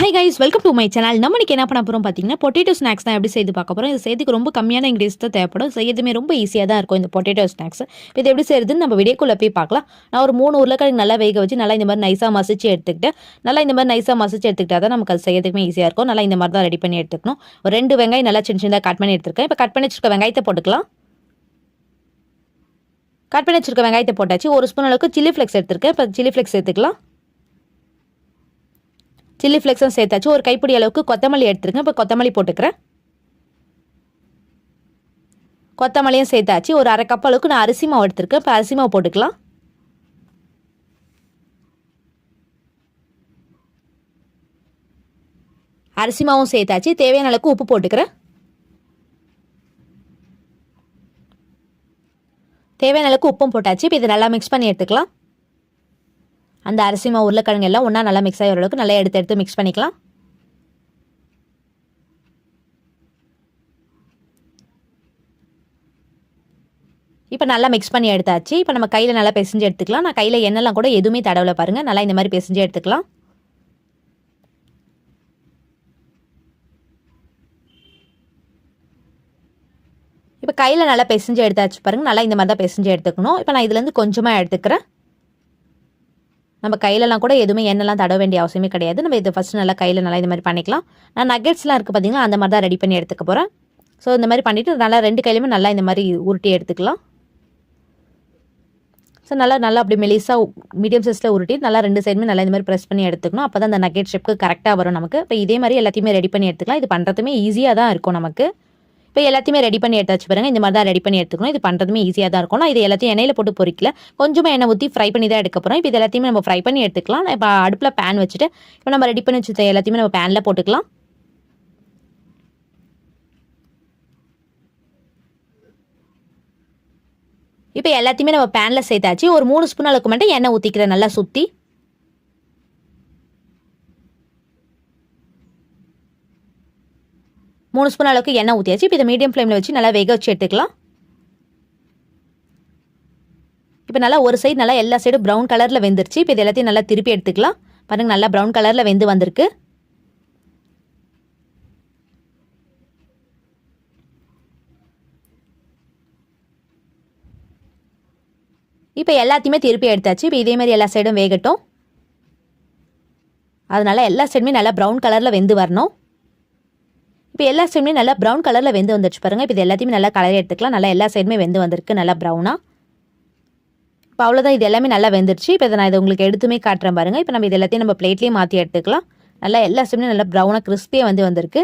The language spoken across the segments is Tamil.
Hi guys welcome to my channel நம்ம இன்னைக்கு என்ன பண்ண போகிறோம் பார்த்தீங்கன்னா பொட்டேட்டோ ஸ்நாக்ஸ் தான் எப்படி செய்து பார்க்க போகிறோம் இது செய்யறதுக்கு ரொம்ப கம்மியான இன்க்ரீஸ் தான் தேவைப்படும். செய்யறதுமே ரொம்ப ஈஸியாக தான் இருக்கும் இந்த பொட்டேட்டோ ஸ்நாக்ஸ் இது எப்படி செய்யறதுன்னு நம்ம வீடியோக்குள்ளே போய் பார்க்கலாம். நான் ஒரு மூணு உருளைக்கிழங்கு நல்லா வேக வச்சு நல்லா இந்த மாதிரி நைஸாக மசிச்சு எடுத்துக்கிட்டு நல்லா இந்த மாதிரி நைஸாக மசிச்சு எடுத்துக்கிட்டா தான் நமக்கு அது செய்யறதுக்குமே ஈஸியாக இருக்கும். நல்லா இந்த மாதிரி தான் ரெடி பண்ணி எடுத்துக்கணும். ஒரு ரெண்டு வெங்காயம் நல்லா சின்ன சின்னதாக கட் பண்ணி எடுத்துருக்கேன். இப்போ கட் பண்ணி வச்சிருக்க வெங்காயத்தை போட்டுக்கலாம். கட் பண்ணி வச்சிருக்க வெங்காயத்தை போட்டாச்சு. ஒரு ஸ்பூன் அளவுக்கு சில்லி ஃப்ளெக்ஸ் எடுத்துருக்கேன். இப்போ சில்லி ஃப்ளெக்ஸ் எடுத்துக்கலாம் சில்லி ஃப்ளெக்ஸும் சேர்த்தாச்சு. ஒரு கைப்பிடி அளவுக்கு கொத்தமல்லி எடுத்துருக்கேன் இப்போ கொத்தமல்லி போட்டுக்கிறேன். கொத்தமல்லியும் சேர்த்தாச்சு. ஒரு அரை கப் அளவுக்கு நான் அரிசி மாவு எடுத்திருக்கேன். இப்போ அரிசி மாவு போட்டுக்கலாம். அரிசி மாவும் சேர்த்தாச்சு. தேவையான அளவுக்கு உப்பு போட்டுக்கிறேன். தேவையான அளவுக்கு உப்பும் போட்டாச்சு. இப்போ இதை நல்லா மிக்ஸ் பண்ணி எடுத்துக்கலாம். அந்த அரிசி மாவு உருளைக்கிழங்கு எல்லாம் ஒன்றா நல்லா மிக்ஸ் ஆகிற அளவுக்கு நல்லா எடுத்து எடுத்து மிக்ஸ் பண்ணிக்கலாம். இப்போ நல்லா மிக்ஸ் பண்ணி எடுத்தாச்சு. இப்போ நம்ம கையில் நல்லா பிசைஞ்சு எடுத்துக்கலாம். நான் கையில் எண்ணெய்லாம் கூட எதுவுமே தடவில் பாருங்கள் நல்லா இந்த மாதிரி பிசைஞ்சு எடுத்துக்கலாம். இப்போ கையில் நல்லா பிசைஞ்சு எடுத்தாச்சு பாருங்கள் நல்லா இந்த மாதிரி தான் பிசைஞ்சு எடுத்துக்கணும். இப்போ நான் இதுலேருந்து கொஞ்சமாக எடுத்துக்கிறேன். நம்ம கையிலலாம் கூட எதுவுமே எண்ணெய்லாம் தட வேண்டிய அவசியமே கிடையாது. நம்ம இதை ஃபஸ்ட்டு நல்லா கையில் நல்லா இந்த மாதிரி பண்ணிக்கலாம். நான் நகெட்ஸ்லாம் இருக்குது பார்த்தீங்களா அந்த மாதிரி தான் ரெடி பண்ணி எடுத்துக்க போகிறேன் ஸோ இந்த மாதிரி பண்ணிவிட்டு நல்லா ரெண்டு கையிலுமே நல்லா இந்த மாதிரி உருட்டி எடுத்துக்கலாம். ஸோ நல்லா நல்லா அப்படி மெலிசாக மீடியம் சைஸில் உருட்டி நல்லா ரெண்டு சைடுமே நல்லா இந்த மாதிரி ப்ரெஸ் பண்ணி எடுத்துக்கணும். அப்போ தான் அந்த நக்கெட் ஷேப்புக்கு கரெக்டாக வரும் நமக்கு. இப்போ இதே மாதிரி எல்லாத்தையுமே ரெடி பண்ணி எடுத்துக்கலாம். இது பண்ணுறதுமே ஈஸியாக தான் இருக்கும் நமக்கு. இப்போ எல்லாத்தையுமே ரெடி பண்ணி எடுத்து வச்சு பாருங்க. இந்த மாதிரி தான் ரெடி பண்ணி எடுத்துக்கணும். இது பண்ணுறதுமே ஈஸியாக தான் இருக்கும் நான் இது எல்லாத்தையும் எண்ணெயில் போட்டு பொறிக்கல. கொஞ்சமாக எண்ணெய் ஊற்றி ஃப்ரை பண்ணி தான் எடுக்க போகிறோம் இப்போ இது எல்லாத்தையுமே நம்ம ஃப்ரை பண்ணி எடுத்துக்கலாம். இப்போ அடுப்பில் பேன் வச்சுட்டு இப்போ நம்ம ரெடி பண்ணி வச்சு எல்லாத்தையுமே நம்ம பேனில் போட்டுக்கலாம். இப்போ எல்லாத்தையுமே நம்ம பேனில் சேர்த்தாச்சு. ஒரு மூணு ஸ்பூன் அளவுக்கு மட்டும் எண்ணெய் ஊற்றிக்கிறேன் நல்லா சுற்றி மூணு ஸ்பூன் அளவுக்கு எண்ணெய் ஊற்றியாச்சு இப்போ இதை மீடியம் ஃப்ளேமில் வச்சு நல்லா வேக வச்சு எடுத்துக்கலாம். இப்போ நல்லா ஒரு சைடு நல்லா எல்லா சைடும் ப்ரௌன் கலரில் வெந்துருச்சு. இப்போ இது எல்லாத்தையும் நல்லா திருப்பி எடுத்துக்கலாம். பாருங்கள் நல்லா ப்ரௌன் கலரில் வெந்து வந்திருக்கு. இப்போ எல்லாத்தையுமே திருப்பி எடுத்தாச்சு. இப்போ இதே மாதிரி எல்லா சைடும் வேகட்டும். அதனால் எல்லா சைடுமே நல்லா ப்ரௌன் கலரில் வெந்து வரணும். இப்போ எல்லா சைடுமே நல்லா ப்ரௌன் கலரில் வெந்து வந்துருச்சு பாருங்கள் இப்போ இது எல்லாத்தையுமே நல்லா கலர் எடுத்துக்கலாம். நல்லா எல்லா சைடுமே வெந்து வந்திருக்கு. நல்லா ப்ரௌனாக இப்போ அவ்வளோதான் இது எல்லாமே நல்லா வெந்துருச்சு. இப்போ இதை நான் இதை உங்களுக்கு எடுத்துமே காட்டுறேன் பாருங்கள் இப்போ நம்ம இது எல்லாத்தையும் நம்ம பிளேட்லேயே மாற்றி எடுத்துக்கலாம். நல்லா எல்லா சைடுமே நல்லா ப்ரௌனாக கிறிஸ்பியாக வந்து வந்திருக்கு.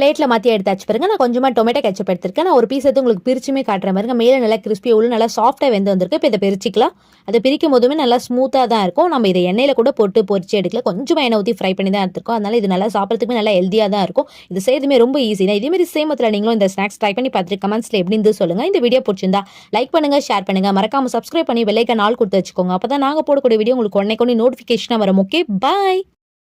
பிளேட்டில் மாற்றி எடுத்தாச்சு. பாருங்க நான் கொஞ்சமாக டொமேட்டோ கெச்சப் எடுத்திருக்கேன். நான் ஒரு பீஸ் எடுத்து உங்களுக்கு பிரிச்சுமே காட்டுற பாருங்க. மேலே நல்லா கிறிஸ்பி உள்ள நல்லா சாஃப்ட்டாக வெந்து வந்திருக்கு. இப்போ இதை பிரிச்சிக்கலாம். அதை பிரிக்கும் போதுமே நல்லா ஸ்மூத்தாக தான் இருக்கும். நம்ம இதை எண்ணெயில் கூட போட்டு பொரிச்சு எடுக்கல கொஞ்சமாக எண்ணெய் ஊற்றி ஃப்ரை பண்ணி தான் எடுத்துருக்கோம். அதனால் இது நல்லா சாப்பிட்றதுக்குமே நல்லா ஹெல்த்தியாக தான் இருக்கும். இது செய்யறதுமே ரொம்ப ஈஸி தான் இதேமாரி சேமத்தில் நீங்களும் இந்த ஸ்நாக்ஸ் ட்ரை பண்ணி பார்த்துட்டு கமெண்ட்ஸில் எப்படி இருந்து சொல்லுங்கள் இந்த வீடியோ பிடிச்சிருந்தா லைக் பண்ணுங்கள் ஷேர் பண்ணுங்கள் மறக்காமல் சப்ஸ்கிரைப் பண்ணி வெள்ளைக்க நாள் கொடுத்து வச்சுக்கோங்க. அப்போ தான் நாங்கள் போடக்கூடிய வீடியோ உங்களுக்கு உடனே கொண்டு நோட்டிஃபிகேஷனாக வரும். Okay bye